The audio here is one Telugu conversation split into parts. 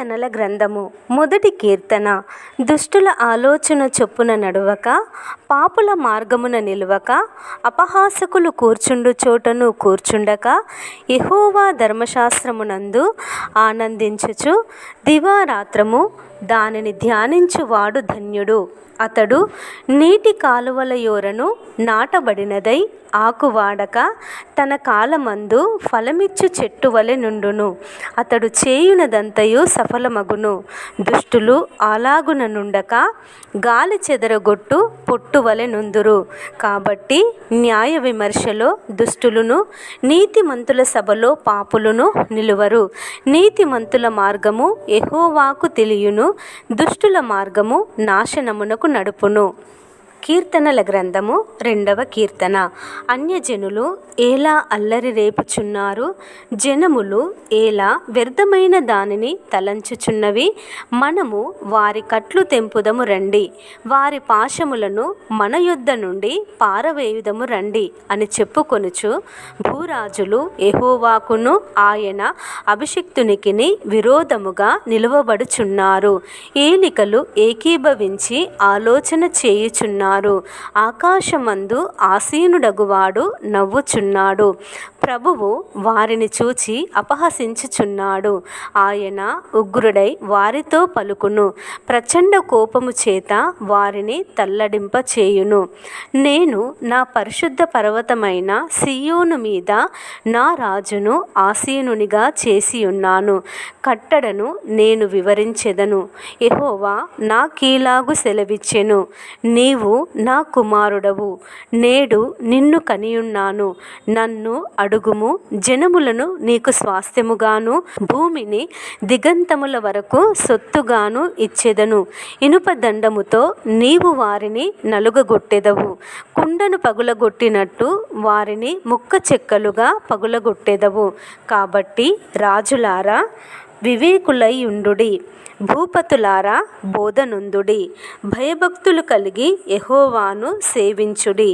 కీర్తనల గ్రంథము మొదటి కీర్తన దుష్టుల ఆలోచన చొప్పున నడవక పాపుల మార్గమున నిలువక అపహాసకులు కూర్చుండు చోటను కూర్చుండక ఎహోవా ధర్మశాస్త్రమునందు ఆనందించుచు దివారాత్రము దానిని ధ్యానించువాడు ధన్యుడు. అతడు నీటి కాలువల యోరను నాటబడినదై ఆకువాడక తన కాలమందు ఫలమిచ్చు చెట్టు వలె నుండును. అతడు చేయునదంతయు సఫలమగును. దుష్టులు అలాగున నుండక గాలి చెదరగొట్టు పొట్టు వలె నుందురు. కాబట్టి న్యాయ విమర్శలో దుష్టులను నీతిమంతుల సభలో పాపులను నిలువరు. నీతిమంతుల మార్గము ఎహోవాకు తెలియును. దుష్టుల మార్గము నాశనమునకు నడుపును. కీర్తనల గ్రంథము రెండవ కీర్తన. అన్యజనులు ఎలా అల్లరి రేపుచున్నారు? జనములు ఎలా వ్యర్థమైన దానిని తలంచుచున్నవి? మనము వారి కట్లు తెంపుదము రండి. వారి పాశములను మన యొద్ద నుండి పారవేయుదము రండి అని చెప్పుకొనుచు భూరాజులు ఎహోవాకును ఆయన అభిషిక్తునికిని విరోధముగా నిలువబడుచున్నారు. ఏలికలు ఏకీభవించి ఆలోచన చేయుచున్నారు. ఆకాశమందు ఆసీనుడగువాడు నవ్వుచున్నాడు. ప్రభువు వారిని చూచి అపహసించుచున్నాడు. ఆయన ఉగ్రుడై వారితో పలుకును. ప్రచండ కోపము చేత వారిని తల్లడింప చేయును. నేను నా పరిశుద్ధ పర్వతమైన సియోను మీద నా రాజును ఆసీనునిగా చేసి ఉన్నాను కట్టడను నేను వివరించెదను. ఎహోవా నా కీలాగు సెలవిచ్చెను. నీవు నా కుమారుడవు. నేడు నిన్ను కనియున్నాను. నన్ను అడుగుము జనములను నీకు స్వాస్థ్యముగాను భూమిని దిగంతముల వరకు సొత్తుగాను ఇచ్చేదను. ఇనుప దండముతో నీవు వారిని నలుగగొట్టెదవు. కుండను పగులగొట్టినట్టు వారిని ముక్క చెక్కలుగా పగులగొట్టెదవు. కాబట్టి రాజులారా వివేకులై ఉండుడి భూపతులారా బోధనుందుడి భయభక్తులు కలిగి ఎహోవాను సేవించుడి.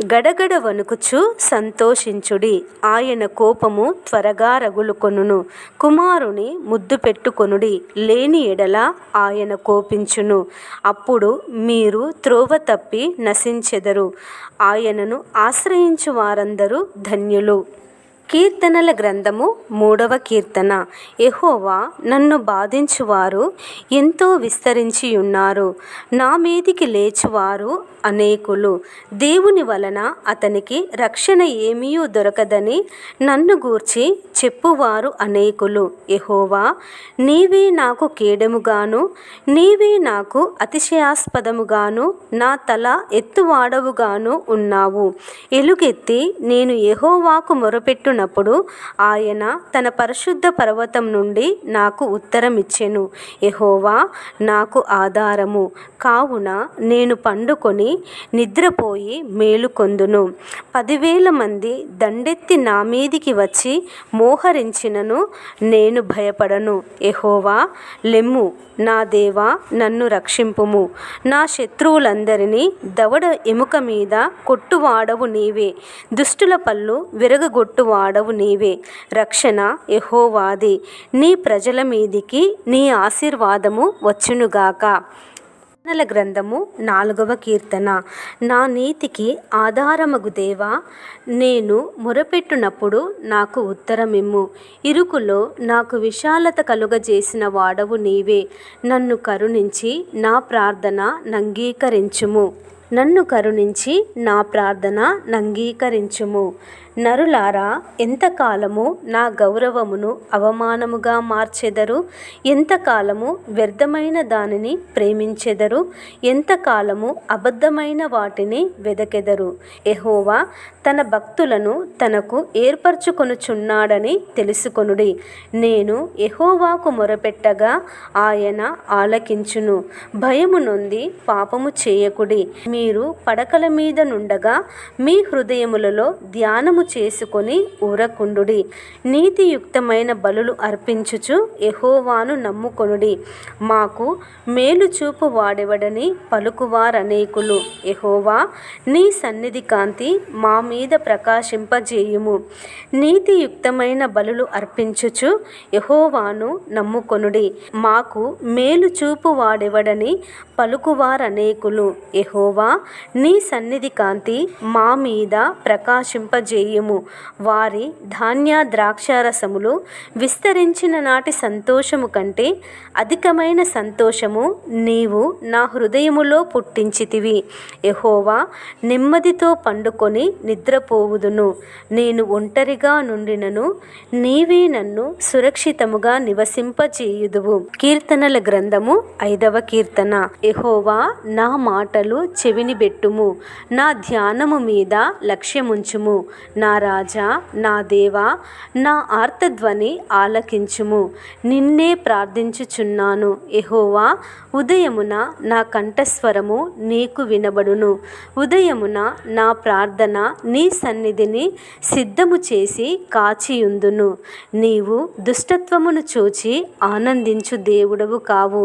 గడగడ వణుకుచు సంతోషించుడి. ఆయన కోపము త్వరగా రగులుకొనును. కుమారుని ముద్దు పెట్టుకొనుడి. లేని ఎడల ఆయన కోపించును. అప్పుడు మీరు త్రోవ తప్పి నశించెదరు. ఆయనను ఆశ్రయించు వారందరూ ధన్యులు. కీర్తనల గ్రంథము మూడవ కీర్తన. ఎహోవా నన్ను బాధించువారు ఎంతో విస్తరించి ఉన్నారు నా మీదికి లేచువారు అనేకులు. దేవుని వలన అతనికి రక్షణ ఏమీ దొరకదని నన్ను గూర్చి చెప్పువారు అనేకులు. ఎహోవా నీవే నాకు కేడముగాను నీవే నాకు అతిశయాస్పదముగాను నా తల ఎత్తువాడవుగాను ఉన్నావు. ఎలుగెత్తి నేను ఎహోవాకు మొరపెట్టునప్పుడు ఆయన తన పరిశుద్ధ పర్వతం నుండి నాకు ఉత్తరం ఇచ్చెను ఎహోవా నాకు ఆధారము. కావున నేను పండుకొని నిద్రపోయి మేలుకొందును పదివేల మంది దండెత్తి నా మీదికి వచ్చి మోహరించినను నేను భయపడను. ఎహోవా లెమ్ము నా దేవా నన్ను రక్షింపుము. నా శత్రువులందరినీ దవడ ఎముక మీద కొట్టువాడవు నీవే. దుష్టుల పళ్ళు విరగగొట్టువాడవు నీవే. రక్షణ ఎహోవాది నీ ప్రజల మీదికి నీ ఆశీర్వాదము వచ్చునుగాక. కీర్తనల గ్రంథము నాలుగవ కీర్తన. నా నీతికి ఆధారమగు దేవా నేను మొరపెట్టునప్పుడు నాకు ఉత్తరమిమ్ము. ఇరుకులో నాకు విశాలత కలుగజేసిన వాడవు నీవే. నన్ను కరుణించి నా ప్రార్థన నంగీకరించుము. నన్ను కరుణించి నా ప్రార్థన నంగీకరించుము. నరులారా ఎంతకాలము నా గౌరవమును అవమానముగా మార్చెదరు? ఎంతకాలము వ్యర్థమైన దానిని ప్రేమించెదరు? ఎంతకాలము అబద్ధమైన వాటిని వెదకెదరు? ఎహోవా తన భక్తులను తనకు ఏర్పరచుకొనుచున్నాడని తెలుసుకొనుడి. నేను ఎహోవాకు మొరపెట్టగా ఆయన ఆలకించును. భయము నొంది పాపము చేయకుడి. మీరు పడకల మీద నుండగా మీ హృదయములలో ధ్యానము చేసుకొని ఊరకుండుడి. నీతియుక్తమైన బలులు అర్పించుచు ఎహోవాను నమ్ముకొనుడి. మాకు మేలు చూపు వాడెవడని పలుకువారనేకులు. ఎహోవా నీ సన్నిధి కాంతి మా మీద ప్రకాశింపజేయుము. నీతియుక్తమైన బలులు అర్పించుచు ఎహోవాను నమ్ముకొనుడి. మాకు మేలు చూపు వాడెవడని పలుకువారనేకులు. ఎహోవా నీ సన్నిధి కాంతి మా మీద ప్రకాశింపజేయు ప్రకాశింపజేయుము వారి ధాన్య ద్రాక్షారసములు విస్తరించిన నాటి సంతోషము కంటే అధికమైన సంతోషము నీవు నా హృదయములో పుట్టించితివి. ఎహోవా నెమ్మదితో పండుకొని నిద్రపోవుదును. నేను ఒంటరిగా నుండినను నీవే నన్ను సురక్షితముగా నివసింపచేయుదువు కీర్తనల గ్రంథము ఐదవ కీర్తన. ఎహోవా నా మాటలు చెవిని బెట్టుము నా ధ్యానము మీద లక్ష్యముంచుము. నా రాజా నా దేవా నా ఆర్తధ్వని ఆలకించుము. నిన్నే ప్రార్థించుచున్నాను. ఎహోవా ఉదయమున నా కంఠస్వరము నీకు వినబడును. ఉదయమున నా ప్రార్థన నీ సన్నిధిని సిద్ధము చేసి కాచియుందును. నీవు దుష్టత్వమును చూచి ఆనందించు దేవుడవు కావు.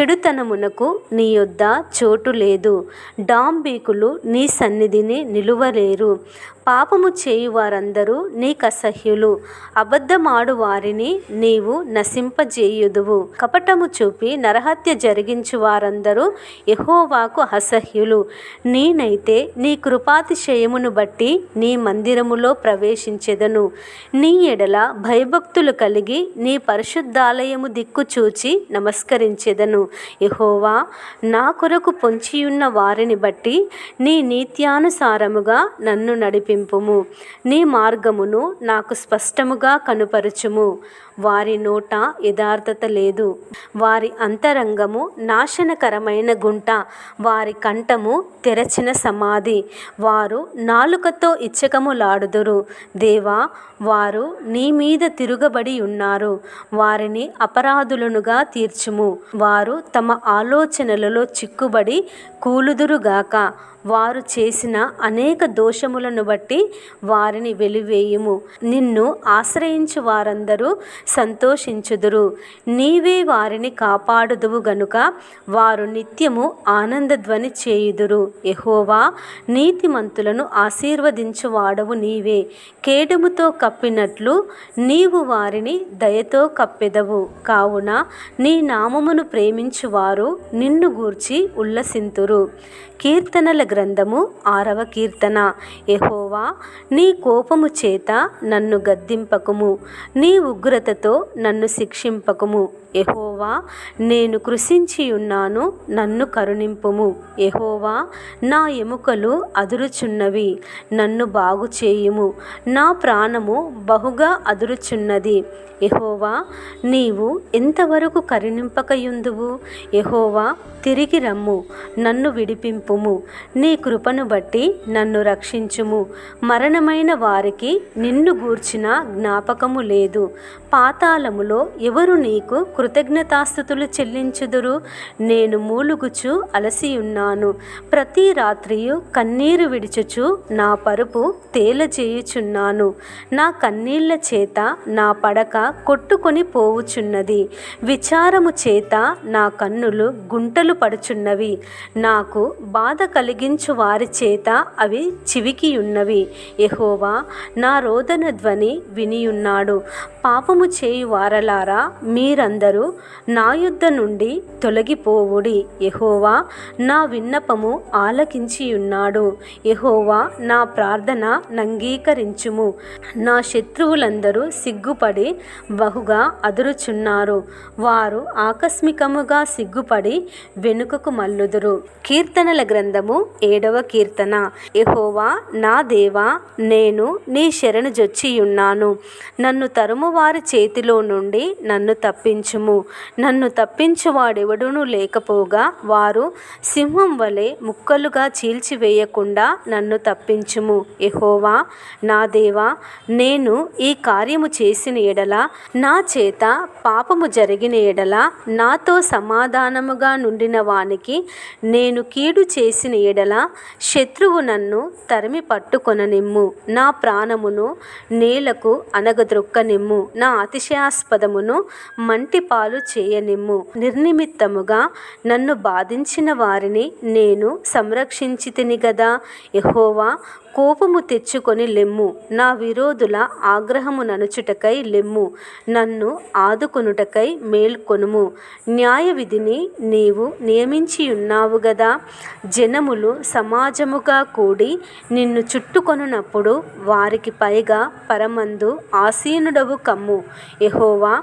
చెడుతనమునకు నీ యొద్ద చోటు లేదు. డాంబీకులు నీ సన్నిధిని నిలువలేరు. పాపము చేయు వారందరూ నీకు అసహ్యులు అబద్ధమాడు వారిని నీవు నశింపజేయుదువు. కపటము చూపి నరహత్య జరిగించు వారందరూ ఎహోవాకు అసహ్యులు. నేనైతే నీ కృపాతిశయమును బట్టి నీ మందిరములో ప్రవేశించెదను. నీ ఎడల భయభక్తులు కలిగి నీ పరిశుద్ధాలయము దిక్కు చూచి నమస్కరించెదను. యహోవా నా కొరకు పొంచియున్న వారిని బట్టి నీ నీత్యానుసారముగా నన్ను నడిపింపుము. నీ మార్గమును నాకు స్పష్టముగా కనుపరచుము. వారి నోట యథార్థత లేదు. వారి అంతరంగము నాశనకరమైన గుంట. వారి కంఠము తెరచిన సమాధి. వారు నాలుకతో ఇచ్చకములాడుదురు. దేవా వారు నీ మీద తిరుగబడి ఉన్నారు. వారిని అపరాధులనుగా తీర్చుము. వారు తమ ఆలోచనలలో చిక్కుబడి కూలుదురుగాక. వారు చేసిన అనేక దోషములను బట్టి వారిని వెలివేయుము. నిన్ను ఆశ్రయించు వారందరూ సంతోషించుదురు. నీవే వారిని కాపాడుదువు గనుక వారు నిత్యము ఆనందధ్వని చేయుదురు. ఎహోవా నీతిమంతులను ఆశీర్వదించు వాడవు నీవే. కేడుముతో కప్పినట్లు నీవు వారిని దయతో కప్పెదవు. కావున నీ నామమును ప్రేమించువారు నిన్ను గూర్చి ఉల్లసింతురు. కీర్తనల గ్రంథము ఆరవ కీర్తన. ఎహోవా నీ కోపము చేత నన్ను గద్దింపకుము. నీ ఉగ్రతతో నన్ను శిక్షింపకుము. ఎహోవా నేను కృషించి ఉన్నాను నన్ను కరుణింపుము. ఎహోవా నా ఎముకలు అదురుచున్నవి నన్ను బాగు చేయుము నా ప్రాణము బహుగా అదురుచున్నది. ఎహోవా నీవు ఎంతవరకు కరుణింపకయుందువు? ఎహోవా తిరిగి రమ్ము నన్ను విడిపింపుము. నీ కృపను బట్టి నన్ను రక్షించుము. మరణమైన వారికి నిన్ను గూర్చిన జ్ఞాపకము లేదు. పాతాళములో ఎవరు నీకు కృతజ్ఞతాస్థుతులు చెల్లించుదురు. నేను మూలుగుచు అలసి ఉన్నాను ప్రతి రాత్రియు కన్నీరు విడిచుచు నా పరుపు తేలచేయుచున్నాను నా కన్నీళ్ళ చేత నా పడక కొట్టుకొని పోవుచున్నది. విచారము చేత నా కన్నులు గుంటలు పడుచున్నవి. నాకు బాధ కలిగించు వారి చేత అవి చివికియున్నవి. ఎహోవా నా రోదన ధ్వని వినియున్నాడు. పాపము చేయు వారలారా మీరందరూ నా యుద్ధ నుండి తొలగిపోవుడి యహోవా నా విన్నపము ఆలకించియున్నాడు. యహోవా నా ప్రార్థన నంగీకరించుము. నా శత్రువులందరూ సిగ్గుపడి బహుగా అదురుచున్నారు. వారు ఆకస్మికముగా సిగ్గుపడి వెనుకకు మల్లుదురు కీర్తనల గ్రంథము ఏడవ కీర్తన. యహోవా నా దేవా నేను నీ శరణు జొచ్చియున్నాను. నన్ను తరుము వారి చేతిలో నుండి నన్ను చేయుము నన్ను తప్పించువాడెవడునూ లేకపోగా వారు సింహం వలె ముక్కలుగా చీల్చివేయకుండా నన్ను తప్పించుము. ఎహోవా నా దేవా నేను ఈ కార్యము చేసిన ఎడల నా చేత పాపము జరిగిన ఎడల నాతో సమాధానముగా నుండిన వానికి నేను కీడు చేసిన ఎడల శత్రువు నన్ను తరిమి పట్టుకొననిమ్ము. నా ప్రాణమును నేలకు అనగద్రొక్కనిమ్ము నా అతిశయాస్పదమును మంటి పాలు చేయనిమ్ము. నిర్నిమిత్తముగా నన్ను బాధించిన వారిని నేను సంరక్షించితిని గదా. ఎహోవా కోపము తెచ్చుకొని లెమ్ము. నా విరోధుల ఆగ్రహము ననుచుటకై లెమ్ము. నన్ను ఆదుకొనుటకై మేల్కొనుము. న్యాయ విధిని నీవు నియమించి ఉన్నావు గదా. జనములు సమాజముగా కూడి నిన్ను చుట్టుకొనున్నప్పుడు వారికి పైగా పరమందు ఆసీనుడవు కమ్ము. ఎహోవా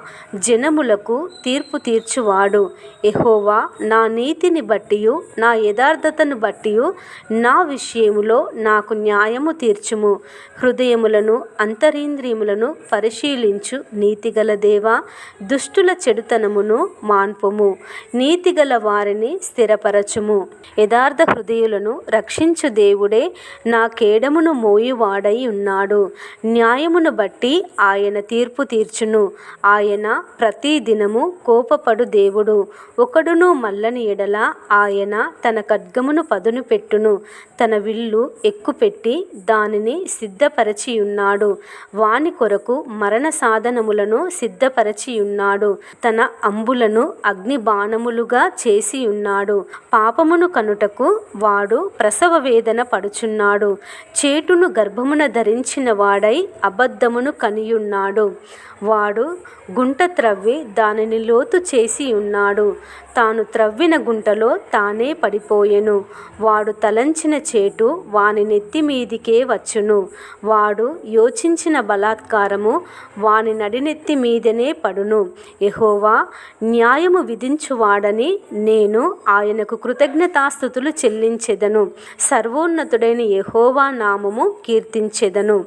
జనములకు తీర్పు తీర్చువాడు. ఎహోవా నా నీతిని బట్టియు నా యథార్థతను బట్టియు నా విషయములో నాకు న్యాయము తీర్చుము. హృదయములను అంతరీంద్రియములను పరిశీలించు నీతిగల దేవా దుష్టుల చెడుతనమును మాన్పుము. నీతిగల వారిని స్థిరపరచుము. యథార్థ హృదయులను రక్షించు దేవుడే నా కేడమును మోయువాడై ఉన్నాడు. న్యాయమును బట్టి ఆయన తీర్పు తీర్చును. ఆయన ప్రతిదిన దినము కోపపడు దేవుడు. ఒకడును మల్లని ఎడల ఆయన తన ఖడ్గమును పదును పెట్టును. తన విల్లు ఎక్కుపెట్టి దానిని సిద్ధపరచియున్నాడు. వాని కొరకు మరణ సాధనములను సిద్ధపరచియున్నాడు. తన అంబులను అగ్ని బాణములుగా చేసి ఉన్నాడు పాపమును కనుటకు వాడు ప్రసవ వేదన పడుచున్నాడు. చేటును గర్భమున ధరించిన వాడై అబద్ధమును కనియున్నాడు. వాడు గుంట త్రవ్వి దానిని లోతు చేసి ఉన్నాడు. తాను త్రవ్విన గుంటలో తానే పడిపోయెను. వాడు తలంచిన చేటు వాని నెత్తి మీదికే వచ్చును. వాడు యోచించిన బలాత్కారము వాని నడినెత్తి మీదనే పడును. ఎహోవా న్యాయము విధించువాడని నేను ఆయనకు కృతజ్ఞతాస్థుతులు చెల్లించెదను. సర్వోన్నతుడైన ఎహోవా నామము కీర్తించెదను.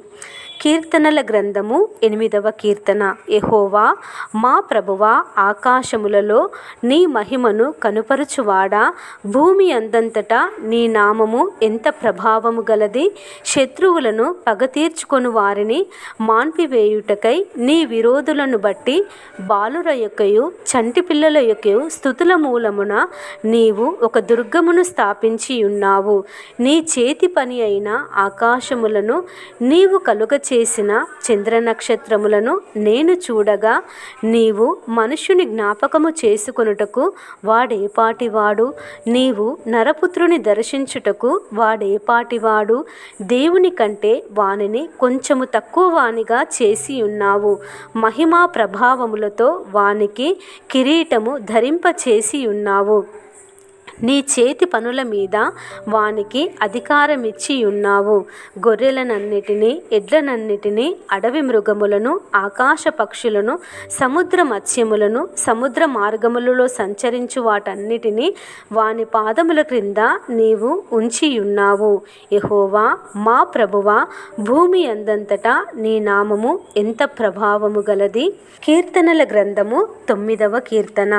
కీర్తనల గ్రంథము ఎనిమిదవ కీర్తన. ఎహోవా మా ప్రభువా ఆకాశములలో నీ మహిమను కనుపరుచువాడా? భూమి అందంతటా నీ నామము ఎంత ప్రభావము గలది? శత్రువులను పగతీర్చుకొని వారిని మాన్పివేయుటకై నీ విరోధులను బట్టి బాలుర యొక్కయు చంటి పిల్లల యొక్కయు స్థుతుల మూలమున నీవు ఒక దుర్గమును స్థాపించి ఉన్నావు నీ చేతి పని అయిన ఆకాశములను నీవు కలుగ చేసిన చంద్ర నక్షత్రములను నేను చూడగా నీవు మనుష్యుని జ్ఞాపకము చేసుకొనుటకు వాడేపాటివాడు నీవు నరపుత్రుని దర్శించుటకు వాడేపాటివాడు దేవుని కంటే వానిని కొంచెము తక్కువ వానిగా చేసి ఉన్నావు. మహిమా ప్రభావములతో వానికి కిరీటము ధరింప చేసి ఉన్నావు. నీ చేతి పనుల మీద వానికి అధికారమిచ్చి ఉన్నావు గొర్రెలనన్నిటినీ ఎడ్లనన్నిటినీ అడవి మృగములను ఆకాశ పక్షులను సముద్ర మత్స్యములను సముద్ర మార్గములలో సంచరించు వాటన్నిటినీ వాని పాదముల క్రింద నీవు ఉంచి ఉన్నావు యెహోవా మా ప్రభువా భూమి అందంతటా నీ నామము ఎంత ప్రభావము గలది? కీర్తనల గ్రంథము తొమ్మిదవ కీర్తన.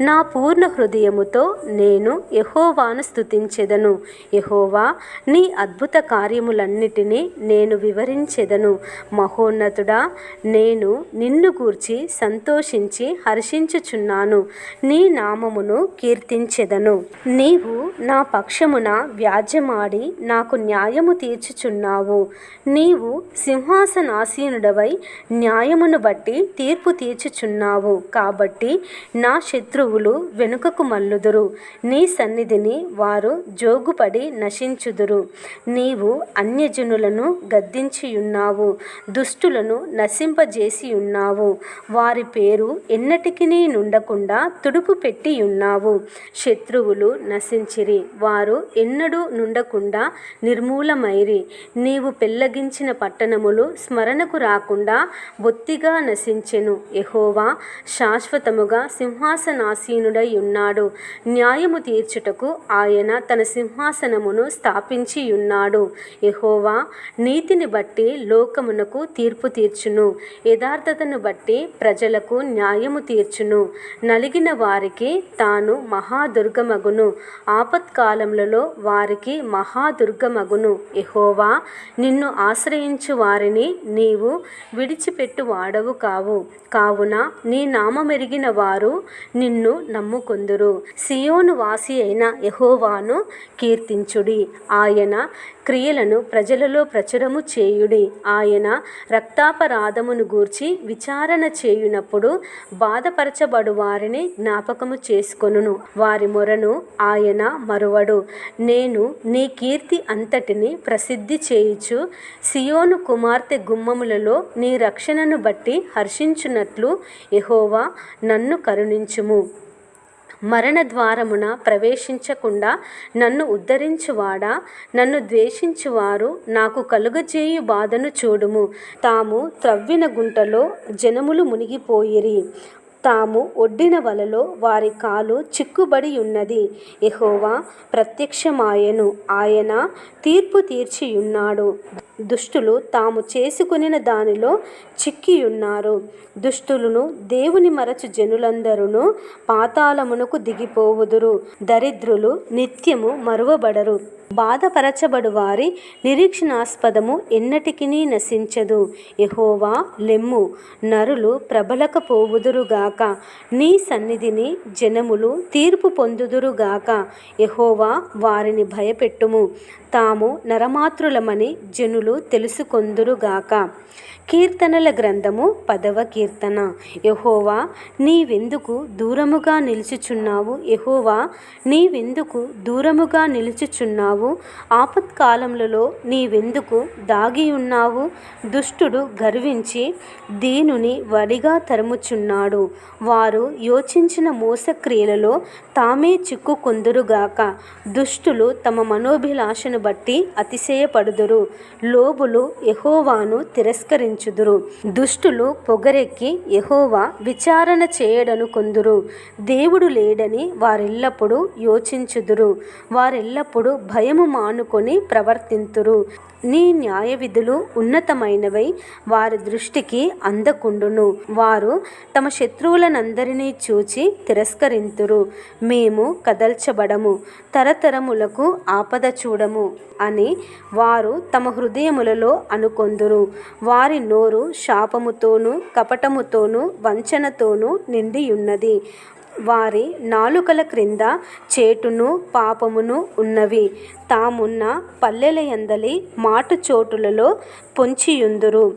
నా పూర్ణ హృదయముతో నేను యహోవాను స్తుతించెదను. యహోవా నీ అద్భుత కార్యములన్నిటినీ నేను వివరించెదను. మహోన్నతుడా నేను నిన్ను గూర్చి సంతోషించి హర్షించుచున్నాను. నీ నామమును కీర్తించెదను. నీవు నా పక్షమున వ్యాజ్యమాడి నాకు న్యాయము తీర్చుచున్నావు. నీవు సింహాసనాసీనుడవై న్యాయమును బట్టి తీర్పు తీర్చుచున్నావు. కాబట్టి నా శత్రువులు వెనుకకు మల్లుదురు నీ సన్నిధిని వారు జోగుపడి నశించుదురు. నీవు అన్యజనులను గద్దించియున్నావు దుష్టులను నశింపజేసి ఉన్నావు వారి పేరు ఎన్నటికీ నుండకుండా తుడుపు పెట్టి ఉన్నావు శత్రువులు నశించిరి వారు ఎన్నడూ నుండకుండా నిర్మూలమైరి. నీవు పెళ్ళగించిన పట్టణములు స్మరణకు రాకుండా బొత్తిగా నశించెను. ఎహోవా శాశ్వతముగా సింహాసనాసీనుడై ఉన్నాడు. న్యాయము తీర్చుటకు ఆయన తన సింహాసనమును స్థాపించి ఉన్నాడు యహోవా నీతిని బట్టి లోకమునకు తీర్పు తీర్చును. యథార్థతను బట్టి ప్రజలకు న్యాయము తీర్చును. నలిగిన వారికి తాను మహాదుర్గమగును. ఆపత్కాలములలో వారికి మహాదుర్గమగును. యహోవా నిన్ను ఆశ్రయించు వారిని నీవు విడిచిపెట్టు వాడవు కావు. కావున నీ నామమెరిగిన వారు నిన్ను నమ్ముకొందురు. సియోను వాసి నివాసి అయిన యహోవాను కీర్తించుడి. ఆయన క్రియలను ప్రజలలో ప్రచురము చేయుడి. ఆయన రక్తాపరాధమును గూర్చి విచారణ చేయునప్పుడు బాధపరచబడు వారిని జ్ఞాపకము చేసుకొనును. వారి మొరను ఆయన మరువడు. నేను నీ కీర్తి అంతటిని ప్రసిద్ధి చేయుచు సియోను కుమార్తె గుమ్మములలో నీ రక్షణను బట్టి హర్షించునట్లు ఎహోవా నన్ను కరుణించుము. మరణ ద్వారమున ప్రవేశించకుండా నన్ను ఉద్ధరించువాడా? నన్ను ద్వేషించువారు నాకు కలుగజేయు బాధను చూడుము. తాము త్రవ్విన గుంటలో జనములు మునిగిపోయిరి. తాము ఒడ్డిన వలలో వారి కాలు చిక్కుబడి ఉన్నది ఎహోవా ప్రత్యక్షమాయెను. ఆయన తీర్పు తీర్చియున్నాడు. దుష్టులు తాము చేసుకుని దానిలో చిక్కియున్నారు. దుష్టులను దేవుని మరచు జనులందరూ పాతాళమునకు దిగిపోవుదురు. దరిద్రులు నిత్యము మరువబడరు. బాధపరచబడు వారి నిరీక్షణాస్పదము ఎన్నటికీ నశించదు. ఎహోవా లెమ్ము నరులు ప్రబలకపోవుదురుగాక నీ సన్నిధిని జనములు తీర్పు పొందుదురుగాక ఎహోవా వారిని భయపెట్టుము. తాము నరమాతృలమని జనులు తెలుసుకొందురుగాక. కీర్తనల గ్రంథము పదవ కీర్తన. యహోవా నీవెందుకు దూరముగా నిలుచుచున్నావు? యహోవా నీవెందుకు దూరముగా నిలుచుచున్నావు? ఆపత్కాలములలో నీవెందుకు దాగి ఉన్నావు? దుష్టుడు గర్వించి దీనుని వడిగా తరుముచున్నాడు. వారు యోచించిన మోసక్రియలలో తామే చిక్కుకొందురుగాక. దుష్టులు తమ మనోభిలాషను బట్టి అతిశయపడుదురు. లోబులు యెహోవాను తిరస్కరించుదురు దుష్టులు పొగరెక్కి యహోవా విచారణ చేయడను కొందురు. దేవుడు లేడని వారెల్లప్పుడూ యోచించుదురు. వారెల్లప్పుడూ భయము మానుకొని ప్రవర్తింతురు. నీ న్యాయ విధులు ఉన్నతమైనవై వారి దృష్టికి అందకుండును. వారు తమ శత్రువులనందరినీ చూచి తిరస్కరింతురు. మేము కదల్చబడము. తరతరములకు ఆపద చూడము అని వారు తమ హృదయములలో అనుకొందురు. వారి నోరు శాపముతోనూ కపటముతోనూ వంచనతోనూ నిండియున్నది. వారి నాలుకల క్రింద చేటును పాపమును ఉన్నవి. తామున్న పల్లెలయందలి మాటు చోటులలో పొంచియుందురు.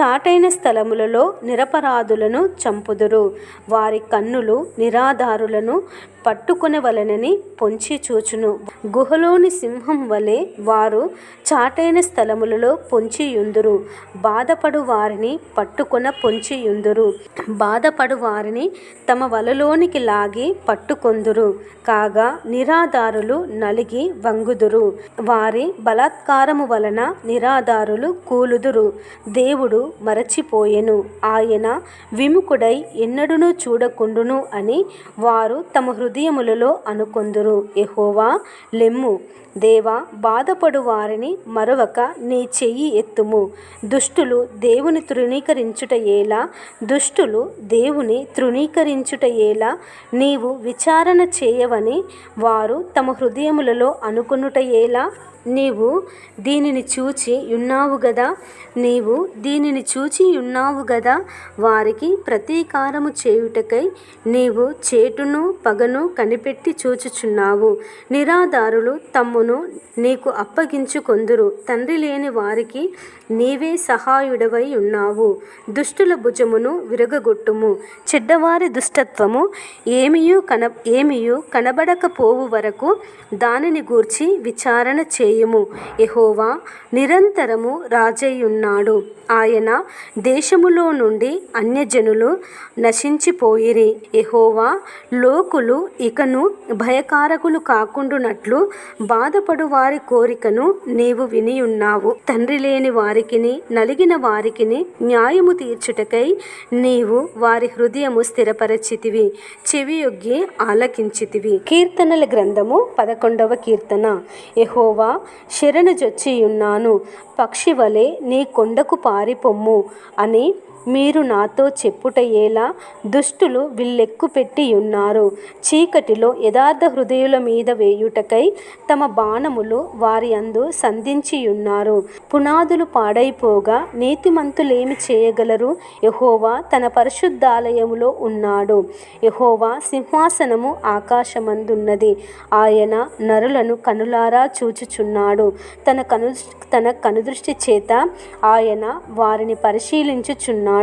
చాటైన స్థలములలో నిరపరాధులను చంపుదురు. వారి కన్నులు నిరాధారులను పట్టుకొనవలనని పొంచి చూచును. గుహలోని సింహం వలె వారు చాటైన స్థలములలో పొంచియుందురు బాధపడు వారిని పట్టుకొన పొంచియుందురు బాధపడు వారిని తమ వలలోనికి లాగి పట్టుకొందురు. కాగా నిరాధారులు నలిగి వంగుదురు. వారి బలాత్కారము వలన నిరాధారులు కూలుదురు. దేవుడు మరచిపోయెను. ఆయన విముఖుడై ఎన్నడునూ చూడకుండును అని వారు తమ హృదయములలో అనుకొందురు. ఎహోవా లెమ్ము. దేవా బాధపడు వారిని మరొక నీ చెయ్యి ఎత్తుము. దుష్టులు దేవుని తృణీకరించుట ఏలా దుష్టులు దేవుని తృణీకరించుట ఏలా నీవు విచారణ చేయవని వారు తమ హృదయములలో అనుకునుట ఏలా నీవు దీనిని చూచి ఉన్నావు గదా? నీవు దీనిని చూచి ఉన్నావు గదా? వారికి ప్రతీకారము చేయుటకై నీవు చేటును పగను కనిపెట్టి చూచుచున్నావు. నిరాధారులు తమ్మును నీకు అప్పగించుకొందురు తండ్రి లేని వారికి నీవే సహాయుడవై ఉన్నావు. దుష్టుల భుజమును విరగగొట్టుము. చెడ్డవారి దుష్టత్వము ఏమియు కన ఏమియు కనబడకపోవు వరకు దానిని గూర్చి విచారణ చేయుము. ఎహోవా నిరంతరము రాజయ్యున్నాడు. ఆయన దేశములో నుండి అన్యజనులు నశించిపోయిరి. ఎహోవా లోకులు ఇకను భయకారకులు కాకుండునట్లు బాధపడు వారి కోరికను నీవు వినియున్నావు. తండ్రి లేని వారికిని నలిగిన వారికిని న్యాయము తీర్చుటకై నీవు వారి హృదయము స్థిరపరచితివి. చెవియొగ్గి ఆలకించితివి. కీర్తనల గ్రంథము పదకొండవ కీర్తన. ఎహోవా శరణు జొచ్చియున్నాను. పక్షి వలె నీ కొండకు పారిపొమ్ము అని మీరు నాతో చెప్పుట ఎలా దుష్టులు విల్లెక్కుపెట్టి ఉన్నారు చీకటిలో యథార్థ హృదయుల మీద వేయుటకై తమ బాణములు వారి అందు సంధించియున్నారు. పునాదులు పాడైపోగా నీతిమంతులేమి చేయగలరు? యహోవా తన పరిశుద్ధాలయములో ఉన్నాడు. యహోవా సింహాసనము ఆకాశమందున్నది. ఆయన నరులను కనులారా చూచుచున్నాడు. తన కను తన కనుదృష్టి చేత ఆయన వారిని పరిశీలించుచున్నాడు.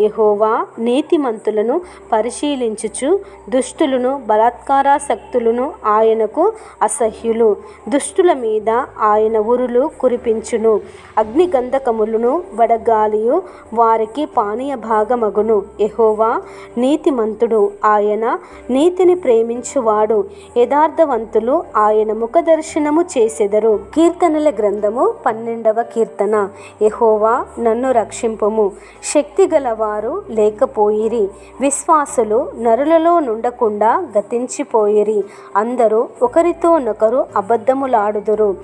యహోవా నీతిమంతులను పరిశీలించుచు దుష్టులను బలాత్కారాసక్తులను ఆయనకు అసహ్యులు. దుష్టుల మీద ఆయన ఉరులు కురిపించును. అగ్నిగంధకములను వడగాలియు వారికి పానీయ భాగమగును యహోవా నీతిమంతుడు ఆయన నీతిని ప్రేమించువాడు. యథార్థవంతులు ఆయన ముఖదర్శనము చేసెదరు. కీర్తనల గ్రంథము పన్నెండవ కీర్తన. యహోవా నన్ను రక్షింపము. శక్తి గలవారు లేకపోయిరి. విశ్వాసులు నరులలో నుండకుండా గతించిపోయిరి. అందరూ ఒకరితోనొకరు అబద్ధములాడుదురు.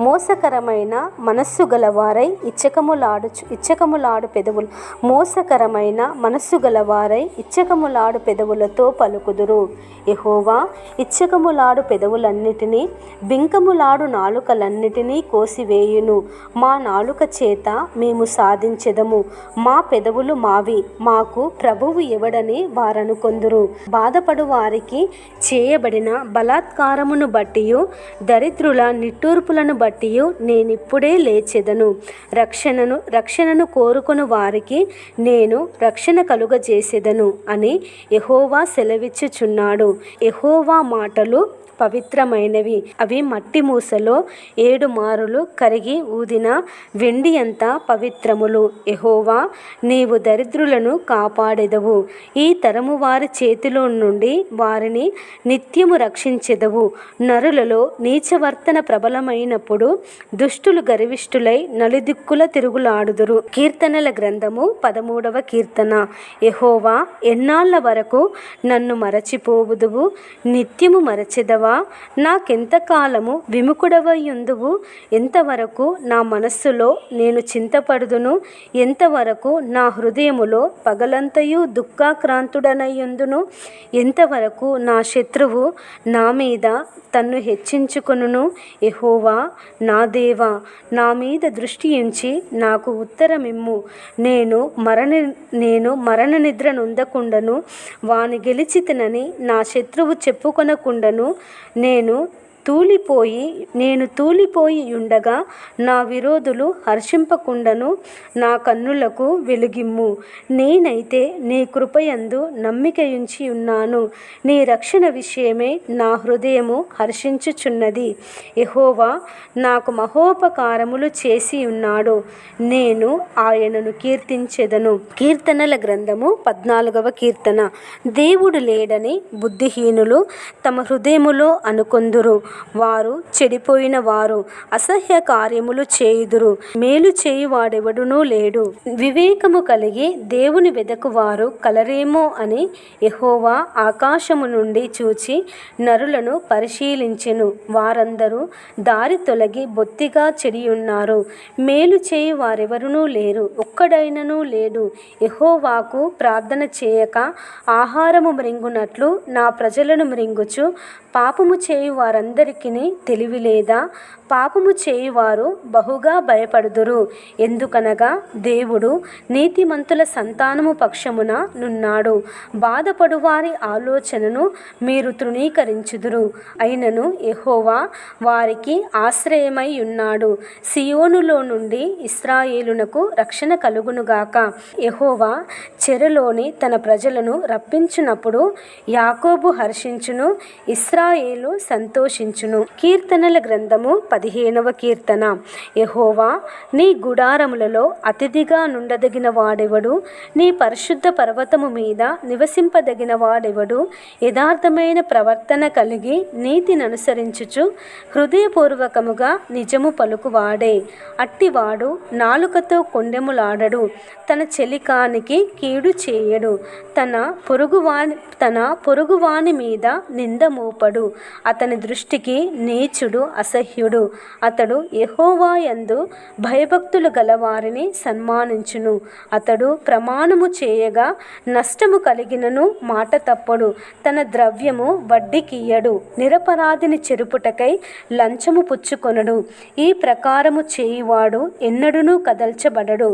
మోసకరమైన మనస్సు గలవారై ఇచ్చకములాడు ఇచ్చకములాడు పెదవులు. మోసకరమైన మనస్సు గలవారై ఇచ్చకములాడు పెదవులతో పలుకుదురు. ఎహోవా ఇచ్చకములాడు పెదవులన్నిటినీ బింకములాడు నాలుకలన్నిటినీ కోసివేయును. మా నాలుక చేత మేము సాధించెదము. మా పెదవులు మావి. మాకు ప్రభువు ఎవడని వారనుకొందురు. బాధపడు వారికి చేయబడిన బలాత్కారమును బట్టియు దరిద్రుల నిట్టూర్పులను బట్టి నేనిప్పుడే లేచెదను. రక్షణను రక్షణను కోరుకుని వారికి నేను రక్షణ కలుగజేసెదను అని ఎహోవా సెలవిచ్చుచున్నాడు. ఎహోవా మాటలు పవిత్రమైనవి. అవి మట్టి మూసలో ఏడు మారులు కరిగి ఊదిన వెండి అంత పవిత్రములు. ఎహోవా నీవు దరిద్రులను కాపాడెదవు. ఈ తరము వారి చేతిలో నుండి వారిని నిత్యము రక్షించెదవు. నరులలో నీచవర్తన ప్రబలమైనప్పుడు దుష్టులు గర్విష్ఠులై నలుదిక్కుల తిరుగులాడుదురు. కీర్తనల గ్రంథము పదమూడవ కీర్తన. ఎహోవా ఎన్నాళ్ళ వరకు నన్ను మరచిపోవుదువు? నిత్యము మరచెదవా? నాకెంతకాలము విముకుడవయుందువు ఎంతవరకు నా మనస్సులో నేను చింతపడుదును? ఎంతవరకు నా హృదయములో పగలంతయు దుఃఖాక్రాంతుడనయ్యుందును? ఎంతవరకు నా శత్రువు నా మీద తన్ను హెచ్చించుకును ఎహోవా నా దేవా నా మీద దృష్టి ఉంచి నాకు ఉత్తరమిమ్ము. నేను మరణ నేను మరణ నిద్ర నొందకుండను. వాని గెలిచితినని నా శత్రువు చెప్పుకొనకుండను. నేను తూలిపోయి నేను తూలిపోయి ఉండగా నా విరోధులు హర్షింపకుండను నా కన్నులకు వెలుగిమ్ము. నేనైతే నీ కృపయందు నమ్మికయుంచి ఉన్నాను. నీ రక్షణ విషయమే నా హృదయము హర్షించుచున్నది. యహోవా నాకు మహోపకారములు చేసి ఉన్నాడు. నేను ఆయనను కీర్తించెదను. కీర్తనల గ్రంథము పద్నాలుగవ కీర్తన. దేవుడు లేడని బుద్ధిహీనులు తమ హృదయములో అనుకొందురు. వారు చెడిపోయిన వారు అసహ్య కార్యములు చేయుదురు. మేలు చేయువాడెవడునూ లేడు. వివేకము కలిగి దేవుని వెదకువారు కలరేమో అని యహోవా ఆకాశము నుండి చూచి నరులను పరిశీలించెను. వారందరూ దారి తొలగి బొత్తిగా చెడియున్నారు. మేలు చేయి వారెవరునూ లేరు. ఒక్కడైనను లేడు. యహోవాకు ప్రార్థన చేయక ఆహారము మృంగునట్లు నా ప్రజలను మృంగుచు. పాపము చేయు వారందరికీ తెలివి లేదా పాపము చేయువారు బహుగా భయపడుదురు. ఎందుకనగా దేవుడు నీతిమంతుల సంతానము పక్షమున నున్నాడు. బాధపడువారి ఆలోచనను మీరు తృణీకరించుదురు. అయినను ఎహోవా వారికి ఆశ్రయమై ఉన్నాడు. సియోనులో నుండి ఇస్రాయేలునకు రక్షణ కలుగునుగాక. ఎహోవా చెరలోని తన ప్రజలను రప్పించినప్పుడు యాకోబు హర్షించును. ఇస్రాయేలు స్తుతించును కీర్తనల గ్రంథము పదిహేనవ కీర్తన. యహోవా నీ గుడారములలో అతిథిగా నుండదగిన వాడెవడు? నీ పరిశుద్ధ పర్వతము మీద నివసింపదగిన వాడెవడు? యథార్థమైన ప్రవర్తన కలిగి నీతిని అనుసరించుచు హృదయపూర్వకముగా నిజము పలుకువాడే. అట్టివాడు నాలుకతో కొండెములాడడు. తన చెలికానికి కీడు చేయడు. తన పొరుగువాని తన పొరుగువాని మీద నింద మోపడు. అతని దృష్టికి నీచుడు అసహ్యుడు. అతడు యెహోవా యందు భయభక్తులు గలవారిని సన్మానించును. అతడు ప్రమాణము చేయగా నష్టము కలిగినను మాట తప్పడు. తన ద్రవ్యము వడ్డీకియ్యడు. నిరపరాధిని చెరుపుటకై లంచము పుచ్చుకొనడు. ఈ ప్రకారము చేయువాడు ఎన్నడూనూ కదల్చబడడు.